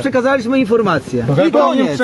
przekazaliśmy informację. I koniec.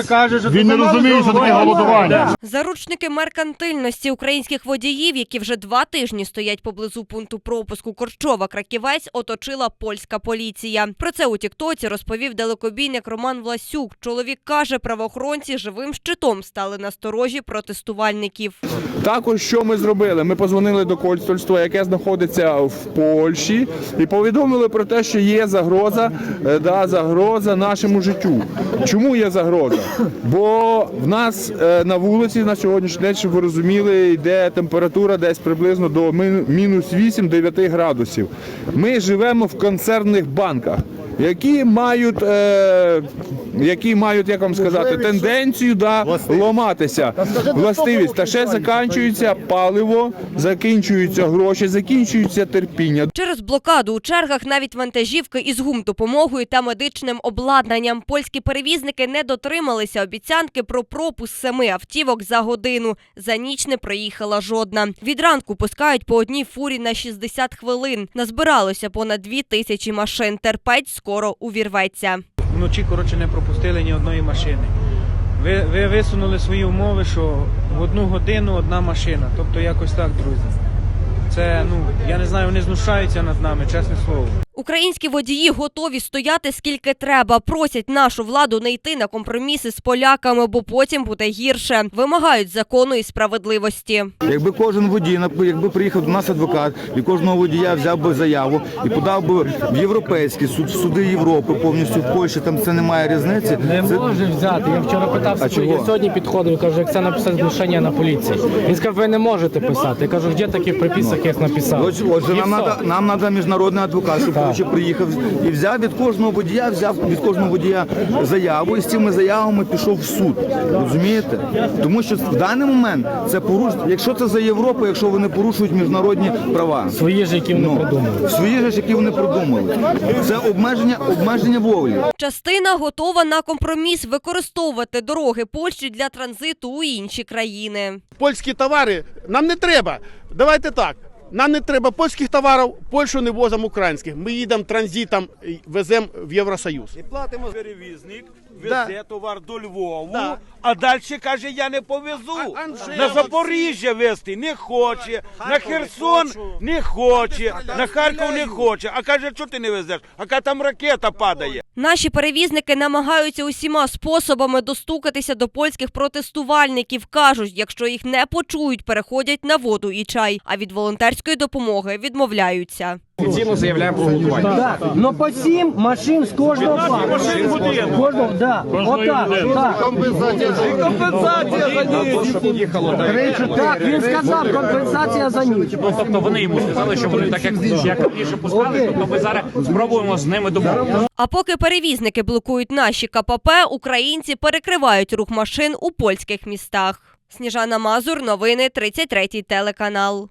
Він не розуміє, що таке голодування. Заручники меркантильності українських водіїв, які вже два тижні стоять поблизу пункту пропуску Корчова Краківець, оточила польська поліція. Про це у Тіктоці розповів далекобійник Роман Власюк. Чоловік каже, правоохоронці живим щитом стали на сторожі протестувальників. Також що ми зробили? Ми позвонили до консульства, яке знаходиться в Польщі, і повідомили про те, що є загроза, е, да, загроза нашому життю. Чому є загроза? Бо в нас е, на вулиці на сьогоднішній день, щоб ви розуміли, йде температура десь приблизно до мінус 8-9 градусів. Ми живемо в консервних банках. Які мають, е, які мають, як вам сказати, тенденцію да, ломатися. Властивість. Та ще закінчується паливо, закінчуються гроші, закінчується терпіння. Через блокаду у чергах навіть вантажівки із гумдопомогою та медичним обладнанням. Польські перевізники не дотрималися обіцянки про пропуск семи автівок за годину. За ніч не проїхала жодна. Від ранку пускають по одній фурі на 60 хвилин. Назбиралося понад дві тисячі машин. Терпець скоро увірветься. вночі коротше не пропустили ні одної машини. Ви, ви висунули свої умови, що в одну годину одна машина. Тобто якось так, друзі. Це ну я не знаю, вони знущаються над нами, чесне слово. Українські водії готові стояти скільки треба. Просять нашу владу не йти на компроміси з поляками, бо потім буде гірше. Вимагають закону і справедливості. Якби кожен водій, якби приїхав до нас адвокат, і кожного водія взяв би заяву і подав би в європейський суд, в суди Європи, повністю в Польщі, там це немає різниці. Не це... може взяти. Я вчора питав, А я чого? сьогодні підходив, кажу, як це написати знушення на поліції. Він сказав, ви не можете писати. Я кажу, де такі в приписах я написав. Отже, нам треба нам надо міжнародний адвокат, щоб коротше, приїхав і взяв від кожного водія, взяв від кожного водія заяву і з цими заявами пішов в суд. Розумієте? Тому що в даний момент це поруш... якщо це за Європу, якщо вони порушують міжнародні права. Свої ж, які вони Ну, придумали. свої ж, які вони придумали. Це обмеження, обмеження волі. Частина готова на компроміс використовувати дороги Польщі для транзиту у інші країни. польські товари нам не треба. Давайте так. Нам не треба польських товарів, Польщу не возимо українських. Ми їдемо транзитом, веземо в Євросоюз. І платимо перевізник, Да. везе товар до Львову, Да. а далі каже, я не повезу. А- Анжела, на Запоріжжя везти не хоче, на Херсон не хоче, на Харків не хоче. А каже, що ти не везеш? А каже, там ракета падає. Наші перевізники намагаються усіма способами достукатися до польських протестувальників. кажуть, якщо їх не почують, переходять на воду і чай. А від волонтерської допомоги відмовляються. Офіційно заявляємо про блокування. Так, но по сім машин з кожного парку. Кожного, да. Отак, так. Так, він сказав, компенсація за ніч. Тобто вони йому сказали, що вони так як, як раніше пускали, то ми зараз спробуємо з ними домовитися. А поки перевізники блокують наші КПП, українці перекривають рух машин у польських містах. Сніжана Мазур, новини 33 телеканал.